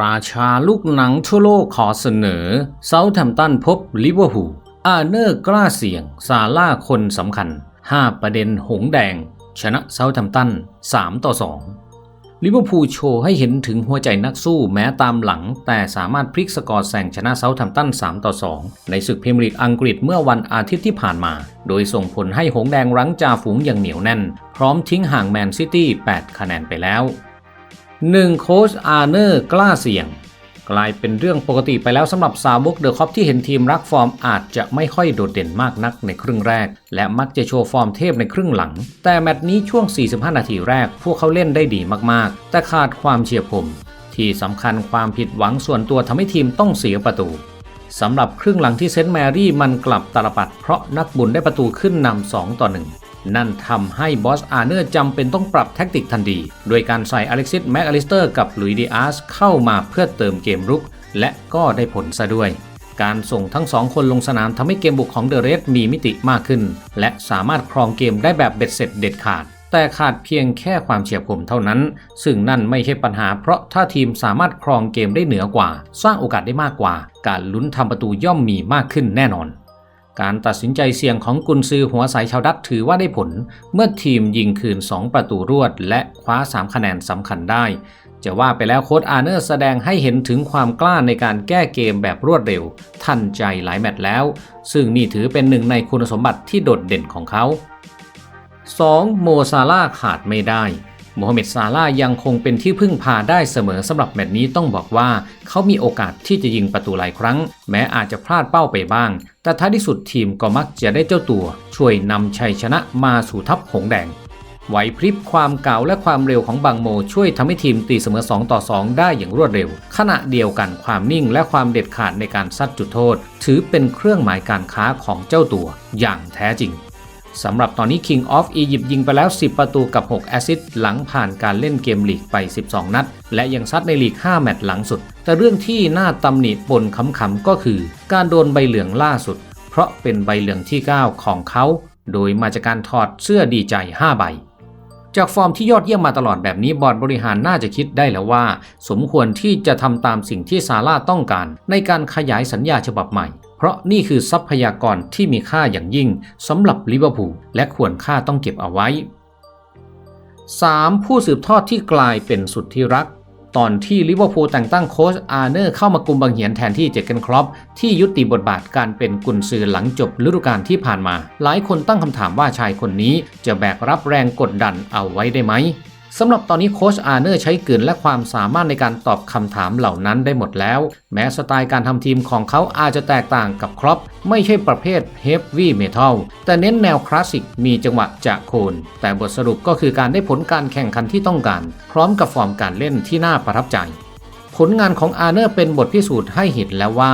ราชาลูกหนังทั่วโลกขอเสนอเซาท์แฮมตันพบลิเวอร์พูลอาเนอร์กล้าเสี่ยง ซาร่าคนสำคัญ 5 ประเด็นหงแดง ชนะเซาท์แฮมตัน 3 ต่อ 2 ลิเวอร์พูลโชว์ให้เห็นถึงหัวใจนักสู้แม้ตามหลัง แต่สามารถพลิกสกอร์แซงชนะเซาท์แฮมตัน 3 ต่อ 2 ในศึกพรีเมียร์ลีกอังกฤษเมื่อวันอาทิตย์ที่ผ่านมา โดยส่งผลให้หงแดงรั้งจ่าฝูงอย่างเหนียวแน่น พร้อมทิ้งห่างแมนซิตี้ 8 คะแนนไปแล้ว 1โค้ชอาร์เนอร์กล้าเสี่ยง กลายเป็นเรื่องปกติไปแล้วสำหรับซาวกเดอะคอปที่เห็นทีมรักฟอร์มอาจจะไม่ค่อยโดดเด่นมากนักในครึ่งแรก และมักจะโชว์ฟอร์มเทพในครึ่งหลัง แต่แมตช์นี้ช่วง 45 นาทีแรก พวกเขาเล่นได้ดีมากๆ แต่ขาดความเฉียบคมที่สำคัญความผิดหวังส่วนตัวทำให้ทีมต้องเสียประตูสำหรับครึ่งหลังที่เซนต์แมรี่มันกลับตาลปัดเพราะนักบุญได้ประตูขึ้นนำ2ต่อ1 นั่นทำให้บอสอาเนอร์จำเป็นต้องปรับแท็กติกทันทีโดยการใส่อเล็กซิสแม็กอลิสเตอร์กับลุยดิอาสเข้ามาเพื่อเติมเกมรุก และก็ได้ผลซะด้วย การส่งทั้งสองคนลงสนามทำให้เกมบุกของเดอะเรสมีมิติมากขึ้น และสามารถครองเกมได้แบบเบ็ดเสร็จเด็ดขาดแต่ขาดเพียงแค่ความเฉียบคมเท่านั้น ซึ่งนั่นไม่ใช่ปัญหาเพราะถ้าทีมสามารถครองเกมได้เหนือกว่า สร้างโอกาสได้มากกว่า การลุ้นทำประตูย่อมมีมากขึ้นแน่นอน การตัดสินใจเสี่ยงของกุนซือหัวสายชาวดัตถือว่าได้ผล เมื่อทีมยิงคืน 2 ประตูรวด และคว้า 3 คะแนนสำคัญได้ จะว่าไปแล้วโค้ดอาเนอร์แสดงให้เห็นถึงความกล้าในการแก้เกมแบบรวดเร็ว ทันใจหลายแมตช์แล้ว ซึ่งนี่ถือเป็นหนึ่งในคุณสมบัติที่โดดเด่นของเขา 2. โมซาลาขาดไม่ได้ โมฮัมเหม็ดซาลาห์ยังคงเป็นที่พึ่งพาได้เสมอสำหรับแมตช์นี้ต้องบอกว่า เขามีโอกาสที่จะยิงประตูหลายครั้ง แม้อาจจะพลาดเป้าไปบ้าง แต่ท้ายที่สุดทีมก็มักจะได้เจ้าตัว ช่วยนำชัยชนะมาสู่ทัพหงแดงไหวพริบความเก่าและความเร็วของบางโมช่วยทำให้ทีมตีเสมอ 2 ต่อ 2 ได้อย่างรวดเร็ว ขณะเดียวกันความนิ่งและความเด็ดขาดในการซัดจุดโทษ ถือเป็นเครื่องหมายการค้าของเจ้าตัวอย่างแท้จริง สำหรับตอนนี้ King of Egypt ยิงไปแล้ว 10 ประตูกับ 6 แอสซิสต์หลังผ่านการเล่นเกมลีกไป 12 นัด และยังซัดในลีก 5 แมตช์หลังสุด แต่เรื่องที่น่าตำหนิปนขำๆก็คือ การโดนใบเหลืองล่าสุด เพราะเป็นใบเหลืองที่ 9 ของเขา โดยมาจากการถอดเสื้อดีใจ 5 ใบ จากฟอร์มที่ยอดเยี่ยมมาตลอดแบบนี้บอร์ดบริหารน่าจะคิดได้แล้วว่า สมควรที่จะทำตามสิ่งที่ซาร่าต้องการ ในการขยายสัญญาฉบับใหม่ เพราะนี่คือทรัพยากรที่มีค่าอย่างยิ่งสำหรับลิเวอร์พูลและควรค่าต้องเก็บเอาไว้ 3. ผู้สืบทอดที่กลายเป็นสุดที่รัก ตอนที่ลิเวอร์พูลแต่งตั้งโค้ชอาร์เนอร์เข้ามากุมบังเหียนแทนที่เจเกนครอปที่ยุติบทบาทการเป็นกุนซือหลังจบฤดูกาลที่ผ่านมา หลายคนตั้งคำถามว่าชายคนนี้จะแบกรับแรงกดดันเอาไว้ได้ไหม สำหรับตอนนี้โค้ชอาร์เนอร์ใช้เกินและความสามารถในการตอบคำถามเหล่านั้นได้หมดแล้ว แม้สไตล์การทำทีมของเขาอาจจะแตกต่างกับครอปไม่ใช่ประเภทเฮฟวี่เมทัลแต่เน้นแนวคลาสสิกมีจังหวะจะโคน แต่บทสรุปก็คือการได้ผลการแข่งขันที่ต้องการ พร้อมกับฟอร์มการเล่นที่น่าประทับใจ ผลงานของอาร์เนอร์เป็นบทพิสูจน์ให้เห็นแล้วว่า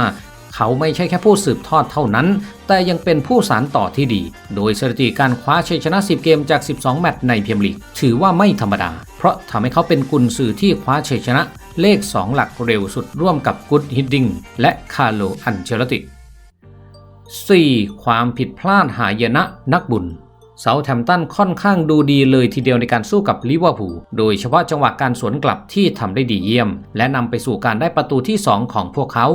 เขาไม่ใช่แค่ผู้สืบทอดเท่านั้น แต่ยังเป็นผู้สานต่อที่ดี โดยสถิติการคว้าชัยชนะ 10 เกมจาก 12 แมตช์ในเมียร์ลีก ถือว่าไม่ธรรมดา เพราะทำให้เขาเป็นกุนซือที่คว้าชัยชนะ เลข 2 หลักเร็วสุดร่วมกับกุดฮิดดิงและคาร์โลอันเชลติ 4. ความผิดพลาดหายนะนักบุญเซาแฮมตันค่อนข้างดูดีเลยทีเดียวในการสู้กับลิเวอร์พูล โดยเฉพาะจังหวะการสวนกลับที่ทำได้ดีเยี่ยม และนำไปสู่การได้ประตูที่ 2 ของพวกเขา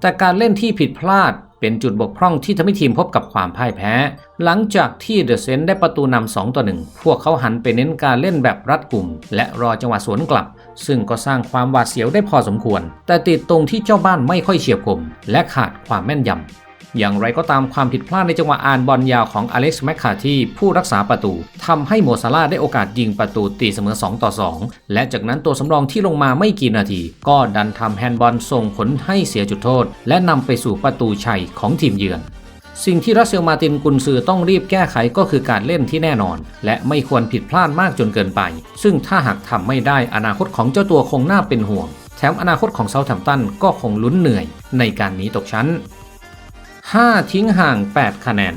แต่การเล่นที่ผิดพลาดเป็นจุดบกพร่องที่ทำให้ทีมพบกับความพ่ายแพ้ หลังจากที่เดอะเซนได้ประตูนำ2ต่อ1พวกเขาหันไปเน้นการเล่นแบบรัดกลุ่ม และรอจังหวะสวนกลับ ซึ่งก็สร้างความหวาดเสียวได้พอสมควร แต่ติดตรงที่เจ้าบ้านไม่ค่อยเฉียบคมและขาดความแม่นยำ อย่างไรก็ตามความผิดพลาดในจังหวะอ่านบอลยาวของอเล็กซ์แมคคาที่ผู้รักษาประตูทำให้โมซาลาได้โอกาสยิงประตูตีเสมอ 2 ต่อ 2 และจากนั้นตัวสำรองที่ลงมาไม่กี่นาที ก็ดันทำแฮนด์บอลส่งผลให้เสียจุดโทษ และนำไปสู่ประตูชัยของทีมเยือนสิ่งที่รัสเซลมาตินกุนซือต้องรีบแก้ไขก็คือการเล่นที่แน่นอน และไม่ควรผิดพลาดมากจนเกินไป ซึ่งถ้าหากทำไม่ได้อนาคตของเจ้าตัวคงน่าเป็นห่วง แถมอนาคตของเซาท์แฮมป์ตันก็คงลุ้นเหนื่อยในการหนีตกชั้น 5 ทิ้งห่าง 8 คะแนน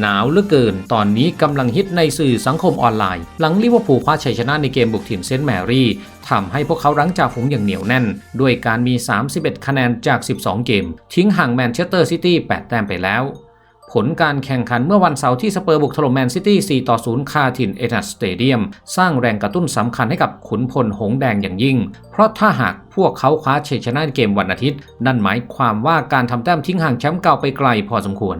หนาวเหลือเกิน ตอนนี้กำลังฮิตในสื่อสังคมออนไลน์ หลังลิเวอร์พูลคว้าชัยชนะในเกมบุกถิ่นเซนต์แมรี่ทำให้พวกเขารั้งจ่าฝูงอย่างเหนียวแน่น ด้วยการมี 31 คะแนนจาก 12 เกม ทิ้งห่างแมนเชสเตอร์ซิตี้ 8 แต้มไปแล้ว ผลการแข่งขันเมื่อวันเสาร์ที่สเปอร์บุกถล่มแมนซิตี้ 4 ต่อ 0 คาทินเอทัสสเตเดียม สร้างแรงกระตุ้นสำคัญให้กับขุนพลหงแดงอย่างยิ่ง เพราะถ้าหากพวกเขาคว้าชัยชนะในเกมวันอาทิตย์ นั่นหมายความว่าการทำแต้มทิ้งห่างแชมป์เก่าไปไกลพอสมควร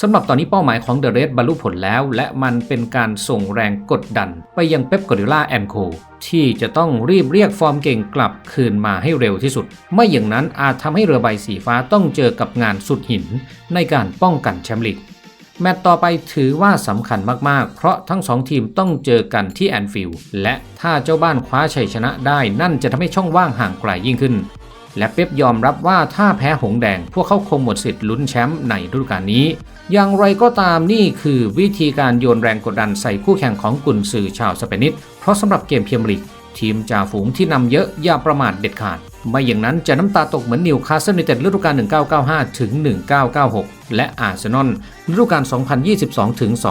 สำหรับตอนนี้เป้าหมายของเดอะเรดบรรลุผลแล้ว และมันเป็นการส่งแรงกดดัน ไปยังเป๊ปกอริล่าแอนโคที่จะต้องรีบเรียกฟอร์มเก่งกลับคืนมาให้เร็วที่สุด ไม่อย่างนั้นอาจทำให้เรือใบสีฟ้าต้องเจอกับงานสุดหิน ในการป้องกันแชมป์ลีกแมตต์ต่อไปถือว่าสำคัญมากๆ เพราะทั้งสองทีมต้องเจอกันที่แอนฟิลด์และถ้าเจ้าบ้านคว้าชัยชนะได้นั่นจะทำให้ช่องว่างห่างไกลยิ่งขึ้น และเป๊ปยอมรับว่าถ้าแพ้หงแดง พวกเขาคงหมดสิทธิ์ลุ้นแชมป์ในฤดูกาลนี้ อย่างไรก็ตามนี่คือวิธีการโยนแรงกดดันใส่คู่แข่งของกุนซือชาวสเปนิสเพราะสำหรับเกมเพียมลีกทีมจ่าฝูงที่นำเยอะอย่าประมาทเด็ดขาด ไม่อย่างนั้นจะน้ำตาตกเหมือนนิวคาสเซิลยูไนเต็ดฤดูกาล 1995 ถึง 1996 และอาร์เซนอลฤดูกาล 2022 ถึง 2023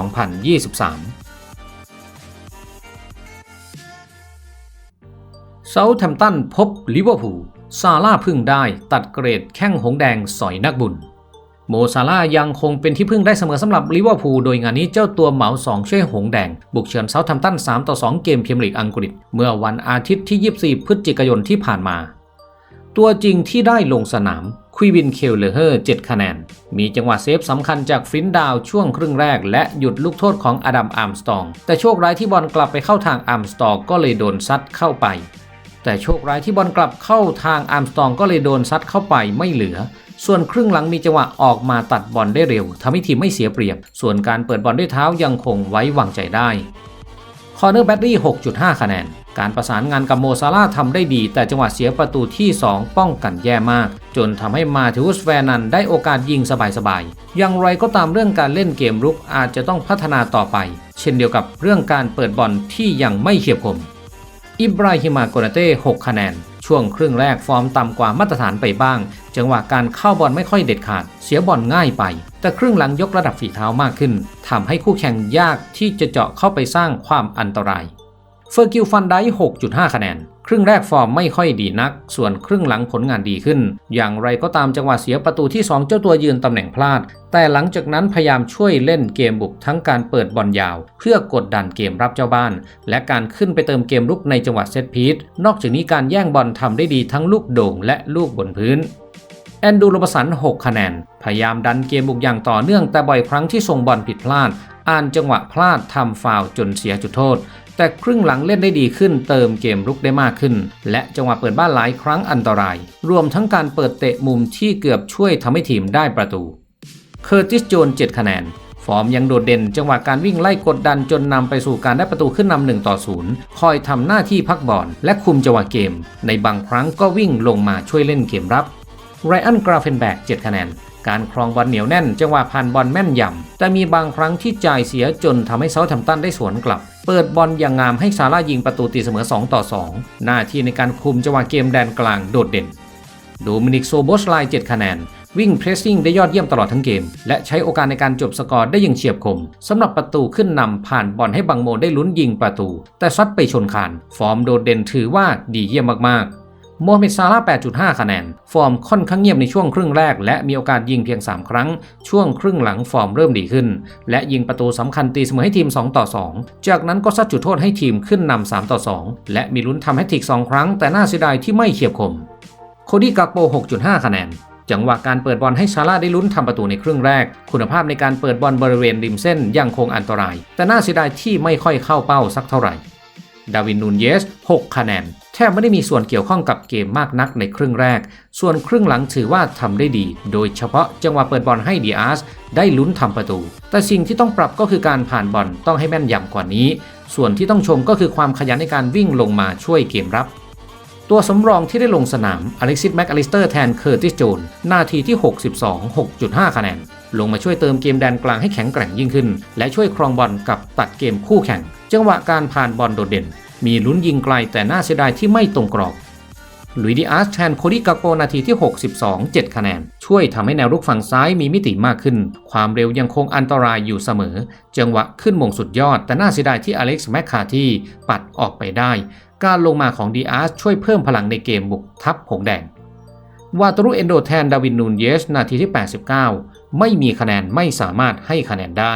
เซาท์แฮมป์ตันพบลิเวอร์พูลซาร่าพึ่งได้ตัดเกรดแข้งหงแดงสอยนักบุญ โมซาร่ายังคงเป็นที่พึ่งได้เสมอสำหรับลิเวอร์พูลโดยงานนี้เจ้าตัวเหมา2ช่วยหงแดง บุกเชือนเซาท์แฮมตัน3ต่อ2เกมเมียร์ลีกอังกฤษ เมื่อวันอาทิตย์ที่ 24 พฤศจิกายนที่ผ่านมา ตัวจริงที่ได้ลงสนามควีวินเคลเลอร์7คะแนน มีจังหวะเซฟสำคัญจากฟินดาวช่วงครึ่งแรก และหยุดลูกโทษของอดัมอาร์มสตอง แต่โชคร้ายที่บอลกลับไปเข้าทางอาร์มสตองก็เลยโดนซัดเข้าไป แต่โชคร้ายที่บอลกลับเข้าทางอาร์มสตองก็เลยโดนซัดเข้าไปไม่เหลือ ส่วนครึ่งหลังมีจังหวะออกมาตัดบอลได้เร็วทำให้ทีมไม่เสียเปรียบ ส่วนการเปิดบอลด้วยเท้ายังคงไว้วางใจได้คอร์เนอร์แบตตี้6.5 คะแนน การประสานงานกับโมซาร่าทำได้ดี แต่จังหวะเสียประตูที่ 2 ป้องกันแย่มาก จนทำให้มาทิอุสแวนันได้โอกาสยิงสบายๆ อย่างไรก็ตามเรื่องการเล่นเกมรุกอาจจะต้องพัฒนาต่อไป เช่นเดียวกับเรื่องการเปิดบอลที่ยังไม่เฉียบคมอิบราฮิมาโกนาเต้ 6 คะแนน ช่วงครึ่งแรกฟอร์มต่ำกว่ามาตรฐานไปบ้าง จังหวะการเข้าบอลไม่ค่อยเด็ดขาด เสียบอลง่ายไป แต่ครึ่งหลังยกระดับฝีเท้ามากขึ้นทำให้คู่แข่งยากที่จะเจาะเข้าไปสร้างความอันตรายเฟอร์กิลฟันได้6.5 คะแนน รึ่งแรกฟอร์มไม่ค่อยดีนัก ส่วนครึ่งหลังผลงานดีขึ้น อย่างไรก็ตามจังหวะเสียประตูที่ 2 เจ้าตัวยืนตำแหน่งพลาด แต่หลังจากนั้นพยายามช่วยเล่นเกมบุกทั้งการเปิดบอลยาว เพื่อกดดันเกมรับเจ้าบ้าน และการขึ้นไปเติมเกมรุกในจังหวะเซตพีทนอกจากนี้การแย่งบอลทำได้ดีทั้งลูกโด่งและลูกบนพื้นแอนดูโรบสัน 6 คะแนน พยายามดันเกมบุกอย่างต่อเนื่องแต่บ่อยครั้งที่ส่งบอลผิดพลาด อ่านจังหวะพลาดทำฟาวจนเสียจุดโทษ แต่ครึ่งหลังเล่นได้ดีขึ้นเติมเกมรุกได้มากขึ้น และจังหวะเปิดบ้านหลายครั้งอันตราย รวมทั้งการเปิดเตะมุมที่เกือบช่วยทำให้ทีมได้ประตูเคอร์ติสโจน7คะแนนฟอร์มยังโดดเด่นจังหวะการวิ่งไล่กดดันจนนำไปสู่การได้ประตูขึ้นนำหนึ่งต่อศูนย์คอยทำหน้าที่พักบอลและคุมจังหวะเกม ในบางครั้งก็วิ่งลงมาช่วยเล่นเกมรับไรอันกราเฟนแบก7คะแนน การครองบอลเหนียวแน่น จังหวะผ่านบอลแม่นยำแต่มีบางครั้งที่จ่ายเสียจนทำให้เซาท์แฮมป์ตันได้สวนกลับ เปิดบอลอย่างงามให้ซาร่ายิงประตูตีเสมอ 2 ต่อ 2 หน้าที่ในการคุมจังหวะเกมแดนกลางโดดเด่นโดมินิกโซโบสไล7คะแนน วิ่งเพรสซิ่งได้ยอดเยี่ยมตลอดทั้งเกม และใช้โอกาสในการจบสกอร์ได้อย่างเฉียบคมสำหรับประตูขึ้นนำผ่านบอลให้บังโมได้ลุ้นยิงประตู แต่ซัดไปชนคาน ฟอร์มโดดเด่นถือว่าดีเยี่ยมมากๆ โมฮัมเหม็ดซาร่าห์8.5 คะแนน ฟอร์มค่อนข้างเงียบในช่วงครึ่งแรก และมีโอกาสยิงเพียง 3 ครั้ง ช่วงครึ่งหลังฟอร์มเริ่มดีขึ้น และยิงประตูสำคัญตีเสมอให้ทีม 2 ต่อ 2 จากนั้นก็ซัดจุดโทษให้ทีมขึ้นนำ3ต่อ 2 และมีลุ้นทำแฮตทริก 2 ครั้ง แต่น่าเสียดายที่ไม่เฉียบคม โคดี้กากโป 6.5 คะแนนจังหวะการเปิดบอลให้ซาร่าได้ลุ้นทำประตูในครึ่งแรก คุณภาพในการเปิดบอลบริเวณริมเส้นยังคงอันตราย แต่น่าเสียดายที่ไม่ค่อยเข้าเป้าสักเท่าไหร่ ดาวินนูนเยส 6 คะแนน แทบไม่ได้มีส่วนเกี่ยวข้องกับเกมมากนักในครึ่งแรก ส่วนครึ่งหลังถือว่าทำได้ดี โดยเฉพาะจังหวะเปิดบอลให้ดีอาร์สได้ลุ้นทำประตู แต่สิ่งที่ต้องปรับก็คือการผ่านบอลต้องให้แม่นยำกว่านี้ ส่วนที่ต้องชมก็คือความขยันในการวิ่งลงมาช่วยเกมรับ ตัวสำรองที่ได้ลงสนามอเล็กซิสแม็กอลิสเตอร์แทนเคอร์ติสโจนนาทีที่ 62 6.5 คะแนน ลงมาช่วยเติมเกมแดนกลางให้แข็งแกร่งยิ่งขึ้น และช่วยครองบอลกับตัดเกมคู่แข่ง จังหวะการผ่านบอลโดดเด่น มีลุ้นยิงไกลแต่น่าเสียดายที่ไม่ตรงกรอบลุยดิอาร์สแทนโคดี้กาโกนาทีที่ 62 7 คะแนน ช่วยทำให้แนวรุกฝั่งซ้ายมีมิติมากขึ้น ความเร็วยังคงอันตรายอยู่เสมอ จังหวะขึ้นมงสุดยอด แต่น่าเสียดายที่อเล็กซ์แมคคาที่ปัดออกไปได้ การลงมาของดีอาร์สช่วยเพิ่มพลังในเกมบุกทับหงแดง วาตรุเอนโดแทนดาวินนูนเยสนาทีที่ 89 ไม่มีคะแนนไม่สามารถให้คะแนนได้